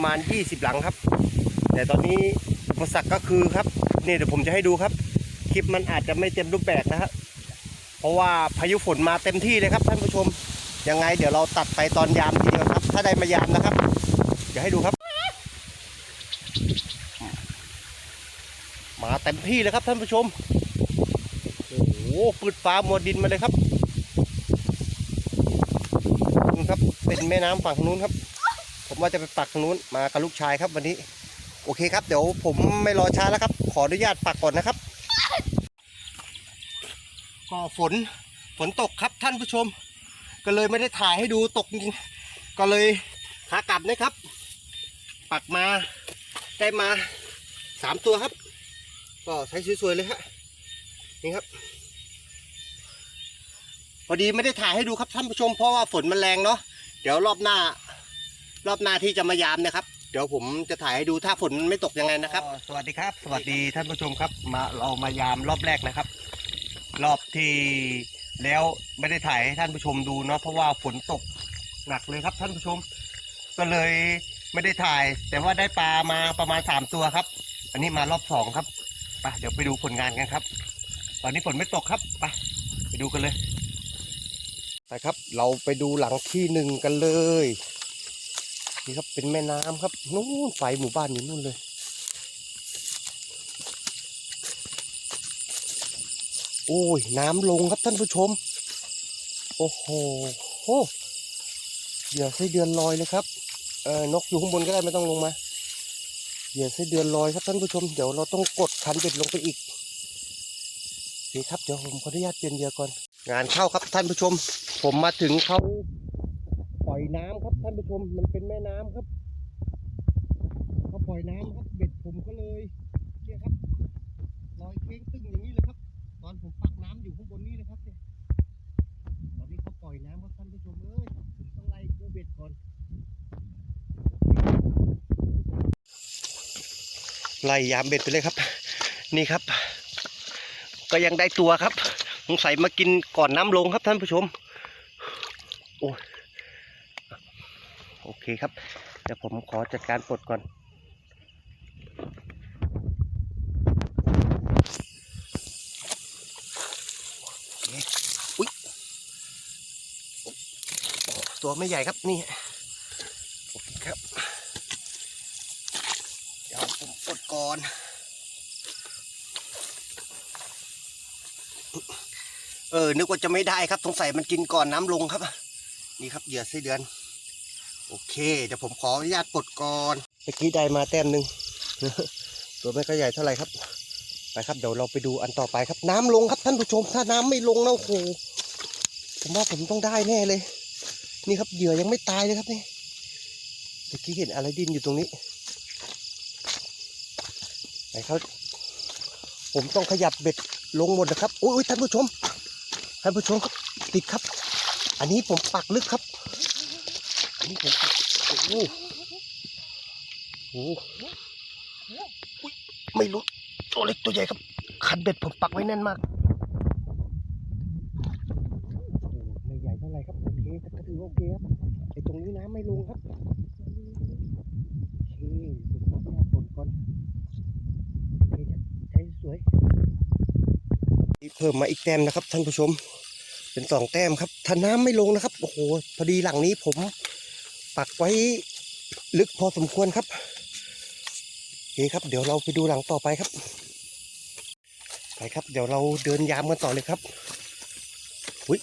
ประมาณ 20 หลังครับ แต่ตอนนี้อุปสรรคก็คือครับนี่เดี๋ยวผมจะให้ดูครับ คลิปมันอาจจะไม่เต็มรูปแบบนะครับเพราะว่าพายุฝนมาเต็มที่เลยครับท่านผู้ชมยังไง เดี๋ยวเราตัดไปตอนยามทีเดียวครับ ถ้าได้มายามนะครับ เดี๋ยวให้ดูครับ มาเต็มที่เลยครับท่านผู้ชมโอ้โหปืดฟ้ามัวดินมาเลยครับดูครับเป็นแม่น้ำฝั่งนู้นครับ ผมว่าจะไปปักทางนู้นมากับลูกชายครับวันนี้ โอเคครับ เดี๋ยวผมไม่รอช้าแล้วครับ ขออนุญาตปักก่อนนะครับ ก็ฝนฝนตกครับท่านผู้ชม ก็เลยไม่ได้ถ่ายให้ดูตกจริงก็เลยหากลับนะครับ ปักมาได้มาสามตัวครับ ก็ใช้สวยๆเลยฮะนี่ครับพอดีไม่ได้ถ่ายให้ดูครับท่านผู้ชมเพราะว่าฝนมันแรงเนาะเดี๋ยวรอบหน้า รอบหน้าที่จะมายามนะครับ เดี๋ยวผมจะถ่ายให้ดูถ้าฝนมันไม่ตกยังไงนะครับ สวัสดีครับ สวัสดีท่านผู้ชมครับมาเรามายามรอบแรกนะครับ รอบที่แล้วไม่ได้ถ่ายให้ท่านผู้ชมดูเนาะเพราะว่าฝนตกหนักเลยครับท่านผู้ชม ก็เลยไม่ได้ถ่าย แต่ว่าได้ปลามาประมาณสามตัวครับ อันนี้มารอบสองครับไปเดี๋ยวไปดูผลงานกันครับ ตอนนี้ฝนไม่ตกครับไปไปดูกันเลยไปครับ เราไปดูหลังที่หนึ่งกันเลย นี่ครับเป็นแม่น้ำครับนู่นไฟหมู่บ้านอยู่นู่นเลย โอ้ยน้ำลงครับท่านผู้ชม โอ้โหโหเหยื่อไส้เดือนลอยเลยครับเออนกอยู่ข้างบนก็ได้ไม่ต้องลงมาเหยื่อไส้เดือนลอยครับท่านผู้ชมเดี๋ยวเราต้องกดคันเบ็ดลงไปอีกนี่ครับเดี๋ยวผมขออนุญาตเปลี่ยนเหยื่อก่อนงานเข้าครับท่านผู้ชม ผมมาถึงเขาปล่อยน้ำครับท่านผู้ชมมันเป็นแม่น้ำครับเขาปล่อยน้ำครับเบ็ดผมก็เลยเนี่ยครับลอยเค้งตึ้งอย่างนี้เลยครับ ตอนผมปักน้ำอยู่ข้างบนนี้นะครับเนี่ยตอนนี้เขาปล่อยน้ำครับท่านผู้ชมเอ้ยผมต้องไล่กู้เบ็ดก่อนไล่ยามเบ็ดไปเลยครับ นี่ครับ ก็ยังได้ตัวครับสงสัยมากินก่อนน้ำลงครับท่านผู้ชม โอ้ยโอ เคครับเดี๋ยวผมขอจัดการปลดก่อนอุ้ยตัวไม่ใหญ่ครับนี่โอเคครับ เดี๋ยวผมปลดก่อนเออ นึกว่าจะไม่ได้ครับ สงสัยมันกินก่อนน้ำลงครับ นี่ครับ เหยื่อไส้เดือน โอเคเดี๋ยวผมขออนุญาตปลดก่อนเมื่อกี้ได้มาแต้มหนึ่งตัวไม่ก็ใหญ่เท่าไหร่ครับไปครับเดี๋ยวเราไปดูอันต่อไปครับ น้ำลงครับท่านผู้ชมถ้าน้ำไม่ลงนะโอ้โหผมว่าผมต้องได้แน่เลย นี่ครับเหยื่อยังไม่ตายเลยครับนี่เมื่อกี้เห็นอะไรดิ้นอยู่ตรงนี้ไหนเขาผมต้องขยับเบ็ดลงหมดนะครับโอ้ยท่านผู้ชมท่านผู้ชมครับติดครับ อันนี้ผมปักลึกครับอันนี้ผม อ้โหโอ้โหไม่รู้ตัวเล็กตัวใหญ่ครับ คันเบ็ดผมปักไว้แน่นมากไม่ใหญ่เท่าไรครับโอเคก็ถือว่าโอเคครับไอ้ตรงนี้น้ำไม่ลงครับโอเคผมขออนุญาตปลก่อนใช้สวยนี่เพิ่มมาอีกแต้มนะครับท่านผู้ชม เป็นสองแต้มครับถ้าน้ำไม่ลงนะครับโอ้โหพอดีหลังนี้ผมปักไว้ ลึกพอสมควรครับโอเคครับ เดี๋ยวเราไปดูหลังต่อไปครับ ไปครับ เดี๋ยวเราเดินยามกันต่อเลยครับอุ้ย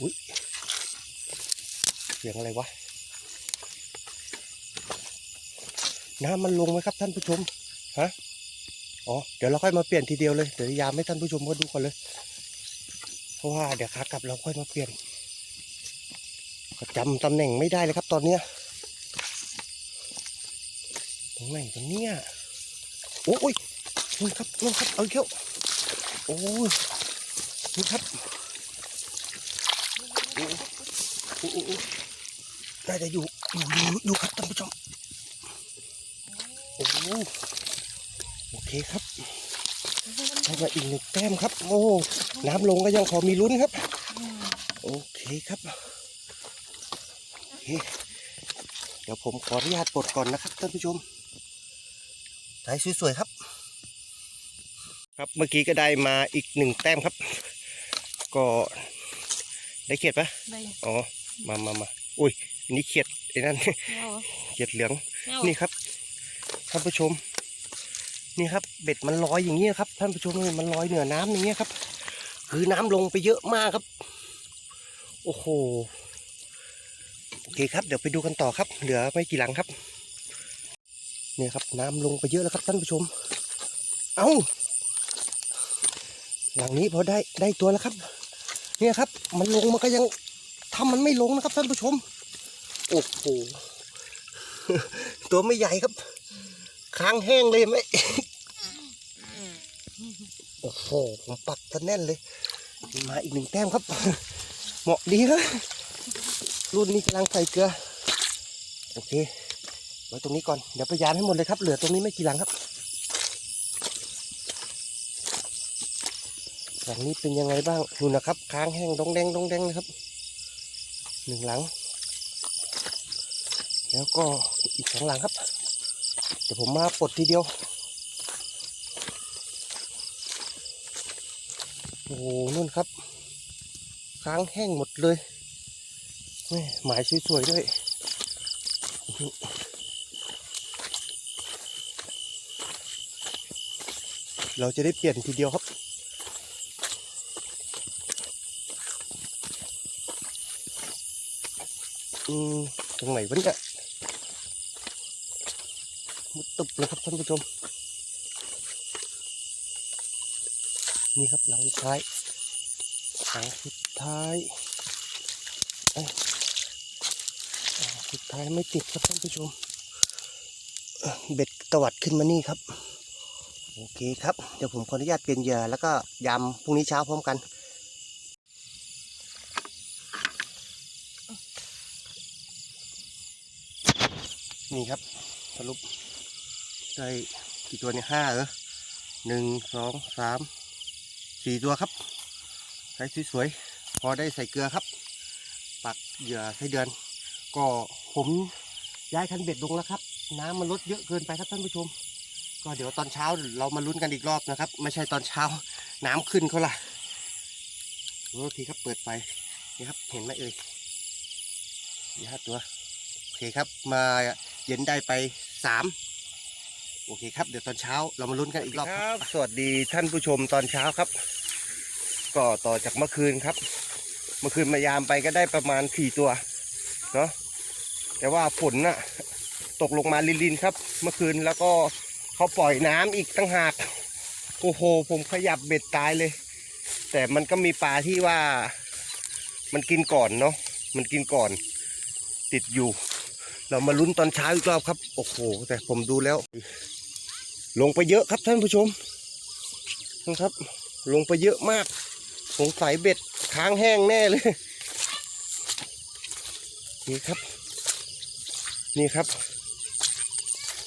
อุ้ยเสียงอะไรวะ น้ำมันลงไหมครับท่านผู้ชม ฮะ อ๋อ เดี๋ยวเราค่อยมาเปลี่ยนทีเดียวเลย เดี๋ยวยามให้ท่านผู้ชมเขาดูก่อนเลย เพราะว่าเดี๋ยวขากลับเราค่อยมาเปลี่ยนจำตำแหน่งไม่ได้เลยครับตอนเนี้ย รงไหนกันเนี่ย โอ้ยนู่ครับนู่ครับ เอาอีกแล้วโอ้ยนี่ครับโอ้โอ้โอ้ยโอ้ยน่าจะอยู่อยู่อยู่ครับท่านผู้ชมโอ้โหโอเคครับได้มาอีกหนึ่งแต้มครับ โอ้น้ำลงก็ยังพอมีลุ้นครับ โอเคครับเดี๋ยวผมขออนุญาตปลดก่อนนะครับท่านผู้ชม สายสวยๆครับ ครับเมื่อกี้ก็ได้มาอีกหนึ่งแต้มครับ ก็ได้เขียดปะได้อ๋อ มามามาอุ้ยอันนี่เขียดไอ้นั่นไม่เอาเขียดเหลืองไม่เอานี่ครับ ท่านผู้ชม นี่ครับ เบ็ดมันลอยอย่างนี้ยครับ ท่านผู้ชมนี่มันลอยเหนือน้ำอย่างเงี้ยครับ คือน้ำลงไปเยอะมากครับ โอ้โห โอเคครับ เดี๋ยวไปดูกันต่อครับ เหลือไม่กี่หลังครับ เนี่ยครับน้ำลงไปเยอะแล้วครับท่านผู้ชม เอ้า หลังนี้พอได้ได้ตัวแล้วครับ เนี่ยครับ มันลงมันก็ยังทำมันไม่ลงนะครับท่านผู้ชม โอ้โห ตัวไม่ใหญ่ครับ ค้างแห้งเลยไหมโอ้โห ผมปักซะแน่นเลย มาอีกหนึ่งแต้มครับ เหมาะดีครับ รุ่นนี้กำลังใส่เกลือ โอเค ไว้ตรงนี้ก่อน เดี๋ยวไปยานให้หมดเลยครับ เหลือตรงนี้ไม่กี่หลังครับหลังนี้เป็นยังไงบ้างนู่นะครับค้างแห้งดองแดงดองแดงนะครับหนึ่งหลัง แล้วก็อีกสองหลังครับ เดี๋ยวผมมาปลดทีเดียว โอ้นู่นครับค้างแห้งหมดเลยแม่หมายสวยๆด้วย เราจะได้เปลี่ยนทีเดียวครับ อืมตรงไหนวะเนี่ยมุดตุบเลยครับท่านผู้ชม นี่ครับหลังสุดท้ายหลังสุดท้ายเอ้ยสุดท้ายไม่ติดครับท่านผู้ชมเอ่อเบ็ดตวัดขึ้นมานี่ครับ โอเคครับ เดี๋ยวผมขออนุญาตเปลี่ยนเหยื่อแล้วก็ยำพรุ่งนี้เช้าพร้อมกัน นี่ครับสรุปได้กี่ตัวเนี่ยห้าเหรอหนึ่งสองสามสี่ตัวครับใช้สวยๆพอได้ใส่เกลือครับ ปักเหยื่อไส้เดือน ก็ผมย้ายคันเบ็ดลงแล้วครับ น้ำมันลดเยอะเกินไปครับท่านผู้ชม ก็เดี๋ยวตอนเช้าเรามาลุ้นกันอีกรอบนะครับ ไม่ใช่ตอนเช้าน้ำขึ้นเขาล่ะโอเคครับเปิดไฟนี่ครับเห็นไหมเอ่ยนี่ห้าตัวโอเคครับมาเย็นได้ไปสามโอเคครับเดี๋ยวตอนเช้าเรามาลุ้นกันอีกรอบครับ สวัสดีท่านผู้ชมตอนเช้าครับ ก็ต่อจากเมื่อคืนครับ เมื่อคืนมายามไปก็ได้ประมาณสี่ตัวเนาะแต่ว่าฝนน่ะตกลงมาลินๆครับ เมื่อคืนแล้วก็ เขาปล่อยน้ำอีกตั้งหากโอ้โหผมขยับเบ็ดตายเลย แต่มันก็มีปลาที่ว่า มันกินก่อนเนาะมันกินก่อน ติดอยู่ เรามาลุ้นตอนเช้าอีกรอบครับ โอ้โห แต่ผมดูแล้ว ลงไปเยอะครับท่านผู้ชมนะครับ ลงไปเยอะมากสงสัยเบ็ดค้างแห้งแน่เลย นี่ครับ นี่ครับ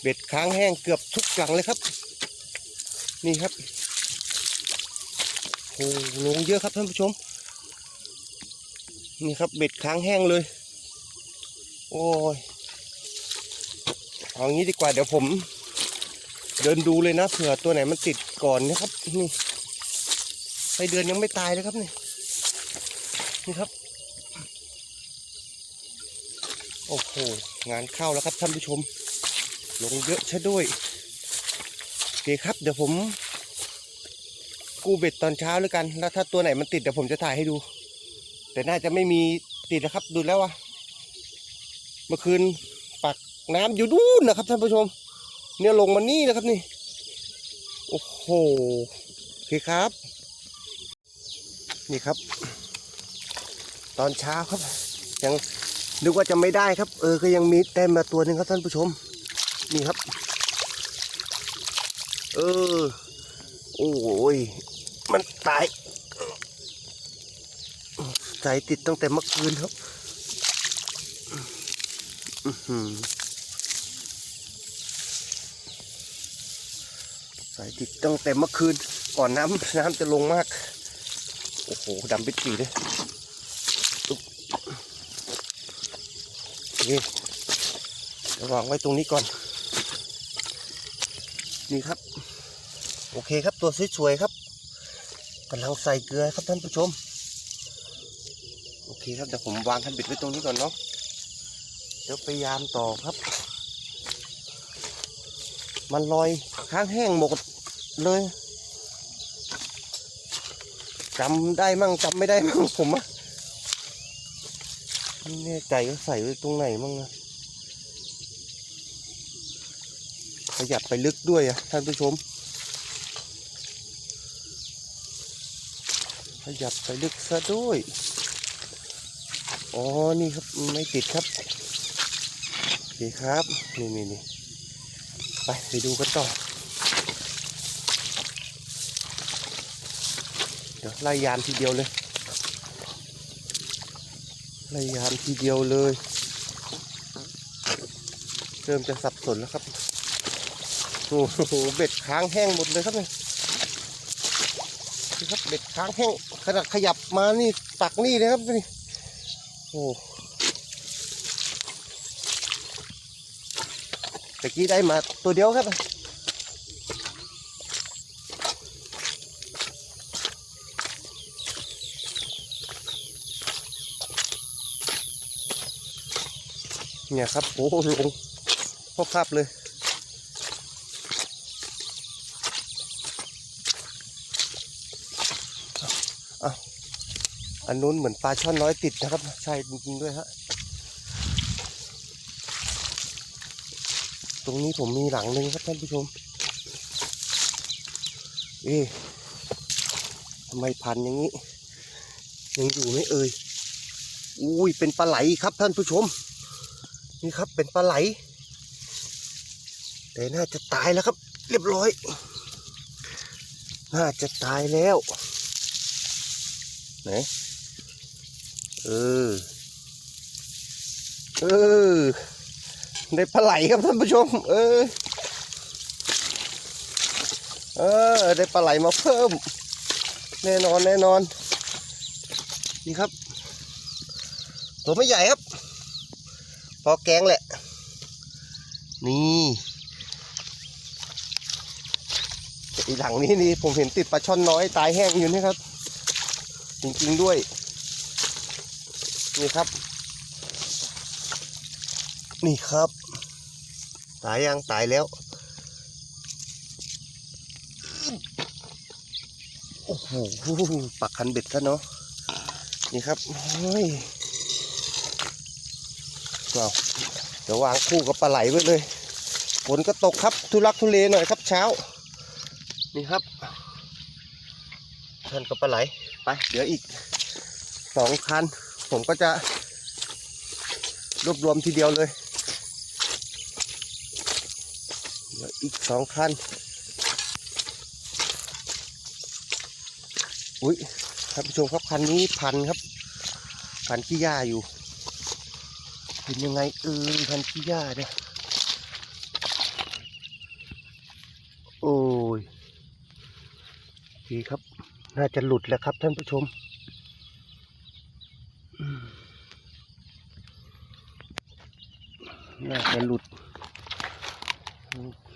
เบ็ดค้างแห้งเกือบทุกหลังเลยครับ นี่ครับโอ้ลงเยอะครับท่านผู้ชม นี่ครับเบ็ดค้างแห้งเลย โอ้ยเอางี้ดีกว่าเดี๋ยวผม เดินดูเลยนะเผื่อตัวไหนมันติดก่อนนะครับนี่ไส้เดือนยังไม่ตายเลยครับนี่นี่ครับ โอ้โหงานเข้าแล้วครับท่านผู้ชม ลงเยอะใช่ด้วยโอเคครับ เดี๋ยวผม กูเบ็ดตอนเช้าแล้วกัน แล้วถ้าตัวไหนมันติดเดี๋ยวผมจะถ่ายให้ดู แต่น่าจะไม่มีติดนะครับดูแล้วว่าเมื่อคืนปักน้ำอยู่ดูนนะครับท่านผู้ชม เนี่ยลงมานี่นะครับนี่โอ้โหโอเคครับ นี่ครับ ตอนเช้าครับยังนึกว่าจะไม่ได้ครับ เออก็ยังมีแต้มมาตัวหนึ่งครับท่านผู้ชม นี่ครับ เออ โอ้ย มันตายใจติดตั้งแต่เมื่อคืนครับอื้อหือสายติดตั้งแต่เมื่อคืน ก่อนน้ำน้ำจะลงมาก โอ้โหดำเปิดปีเลยนี่เดี๋ยววางไว้ตรงนี้ก่อน นี่ครับ โอเคครับตัวสวยๆครับกำลังใส่เกลือครับท่านผู้ชม โอเคครับเดี๋ยวผมวางคันบิดไว้ตรงนี้ก่อนเนาะเดี๋ยวพยายามต่อครับ มันลอยค้างแห้งหมดเลยจำได้มั่งจำไม่ได้มั่งผมอะไม่แน่ใจว่าใส่ไว้ตรงไหนมั่งนะ ขยับไปลึกด้วยอะท่านผู้ชม ขยับไปลึกซะด้วย อ๋อ นี่ครับไม่ติดครับโอเคครับ นี่นี่นี่ไปไปดูกันต่อ เดี๋ยวไล่ยานทีเดียวเลย ไล่ยานทีเดียวเลย เริ่มจะสับสนแล้วครับ โอ้โหเบ็ดค้างแห้งหมดเลยครับเนี่ยครับเบ็ดค้างแห้งขนาดขยับมานี่ตักนี่เลยครับนี่โอ้ตะกี้ได้มาตัวเดียวครับเนี่ยครับโอ้โหลงพ่อภาพเลย อันนู้นเหมือนปลาช่อนน้อยติดนะครับ ใช่จริงๆด้วยฮะ ตรงนี้ผมมีหลังหนึ่งครับท่านผู้ชม เอ๊ะทำไมพันอย่างนี้ ยังอยู่ไหมเอ่ย อุ้ยเป็นปลาไหลครับท่านผู้ชม นี่ครับเป็นปลาไหล แต่น่าจะตายแล้วครับ เรียบร้อย น่าจะตายแล้ว ไหน เออ เออ ได้ปลาไหลครับท่านผู้ชม เออ เออ ได้ปลาไหลมาเพิ่ม แน่นอนแน่นอน นี่ครับ ตัวไม่ใหญ่ครับ พอแกงแหละ นี่อีหลังนี้นี่ผมเห็นติดปลาช่อนน้อยตายแห้งอยู่นี่ครับ จริงๆด้วย นี่ครับ นี่ครับ ตายยังตายแล้ว โอ้โหปักคันเบ็ดซะเนาะนี่ครับเฮ้ยว้าวเดี๋ยววางคู่กับปลาไหลไว้เลยฝนก็ตกครับทุลักทุเลหน่อยครับเช้า นี่ครับท่านกับปลาไหลไป เดี๋ยวอีกสองคัน ผมก็จะรวบรวมทีเดียวเลย เดี๋ยวอีกสองคัน อุ้ยท่านผู้ชมครับคันนี้พันครับพันขี้หญ้าอยู่ เป็นยังไงเออพันขี้หญ้าเนี่ยโอ้ยดีครับ น่าจะหลุดแล้วครับท่านผู้ชมอืม น่าจะหลุด โอเค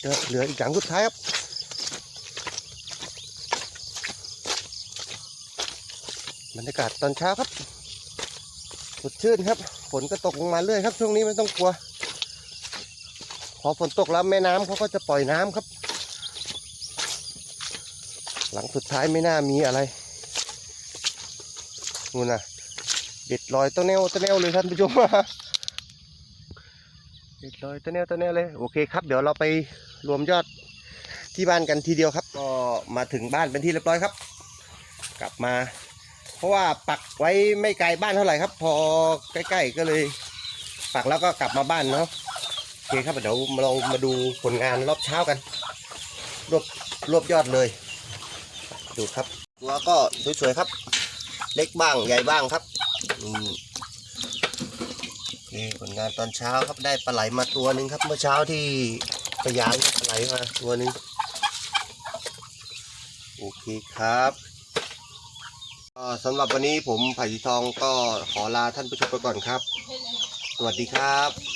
เดี๋ยวเหลืออีกหลังสุดท้ายครับ บรรยากาศตอนเช้าครับสดชื่นครับ ฝนก็ตกลงมาเรื่อยครับ ช่วงนี้ไม่ต้องกลัว พอฝนตกแล้วแม่น้ำเขาก็จะปล่อยน้ำครับ หลังสุดท้ายไม่น่ามีอะไร นู่นนะเด็ดลอยต้นแนวต้นแนวเลยท่านผู้ชมเด็ดลอยต้นแนวต้นแนวเลยโอเคครับ เดี๋ยวเราไปรวมยอดที่บ้านกันทีเดียวครับ ก็มาถึงบ้านเป็นที่เรียบร้อยครับ กลับมา เพราะว่าปักไว้ไม่ไกลบ้านเท่าไหร่ครับ พอใกล้ๆก็เลย ปักแล้วก็กลับมาบ้านเนาะโอเคครับเดี๋ยวเรามาดูผลงานรอบเช้ากัน รวบรวบยอดเลย ดูครับ ตัวก็สวยๆครับ เล็กบ้างใหญ่บ้างครับอืมโอเคผลงานตอนเช้าครับได้ปลาไหลมาตัวหนึ่งครับ เมื่อเช้าที่พยายามปลาไหลมาตัวหนึ่งโอเคครับสำหรับวันนี้ผมไผ่ทองก็ขอลาท่านผู้ชมไปก่อนครับ สวัสดีครับ